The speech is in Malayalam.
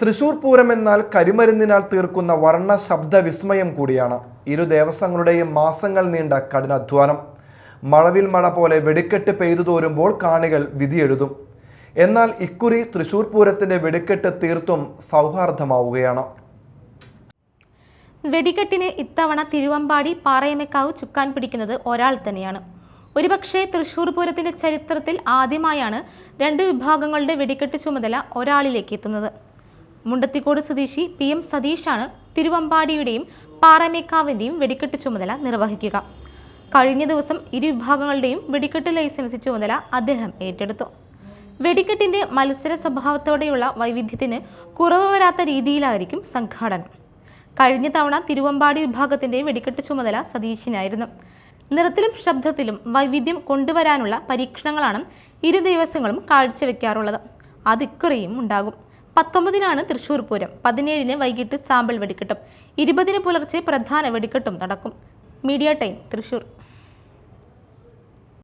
തൃശൂർ പൂരം എന്നാൽ കരിമരുന്നിനാൽ തീർക്കുന്ന വർണ ശബ്ദ വിസ്മയം കൂടിയാണ്. ഇരു ദേവസ്വങ്ങളുടെയും മാസങ്ങൾ നീണ്ട കഠിനാധ്വാനം. മഴവിൽ മഴ പോലെ വെടിക്കെട്ട് പെയ്തു തോരുമ്പോൾ കാണികൾ വിധിയെഴുതും. എന്നാൽ ഇക്കുറി തൃശൂർ പൂരത്തിന്റെ വെടിക്കെട്ട് തീർത്തും സൗഹാർദ്ദമാവുകയാണ്. വെടിക്കെട്ടിന് ഇത്തവണ തിരുവമ്പാടി പാറയമേക്കാവ് ചുക്കാൻ പിടിക്കുന്നത് ഒരാൾ തന്നെയാണ്. ഒരുപക്ഷേ തൃശൂർ പൂരത്തിന്റെ ചരിത്രത്തിൽ ആദ്യമായാണ് രണ്ട് വിഭാഗങ്ങളുടെ വെടിക്കെട്ട് ചുമതല ഒരാളിലേക്ക് എത്തുന്നത്. മുണ്ടത്തിക്കോട് സ്വദേശി പി എം സതീഷാണ് തിരുവമ്പാടിയുടെയും പാറമേക്കാവിന്റെയും വെടിക്കെട്ട് ചുമതല നിർവഹിക്കുക. കഴിഞ്ഞ ദിവസം ഇരു വിഭാഗങ്ങളുടെയും വെടിക്കെട്ട് ലൈസൻസ് ചുമതല അദ്ദേഹം ഏറ്റെടുത്തു. വെടിക്കെട്ടിന്റെ മത്സര സ്വഭാവത്തോടെയുള്ള വൈവിധ്യത്തിന് കുറവ് വരാത്ത രീതിയിലായിരിക്കും സംഘാടനം. കഴിഞ്ഞ തവണ തിരുവമ്പാടി വിഭാഗത്തിന്റെ വെടിക്കെട്ട് ചുമതല സതീശിനായിരുന്നു. നിറത്തിലും ശബ്ദത്തിലും വൈവിധ്യം കൊണ്ടുവരാനുള്ള പരീക്ഷണങ്ങളാണ് ഇരു ദിവസങ്ങളും കാഴ്ചവെക്കാറുള്ളത്. അതിക്കുറിയും ഉണ്ടാകും. പത്തൊമ്പതിനാണ് തൃശൂർ പൂരം. പതിനേഴിന് വൈകിട്ട് സാമ്പിൾ വെടിക്കെട്ടും. ഇരുപതിന് പുലർച്ചെ പ്രധാന വെടിക്കെട്ടും നടക്കും. Media time Thrissur.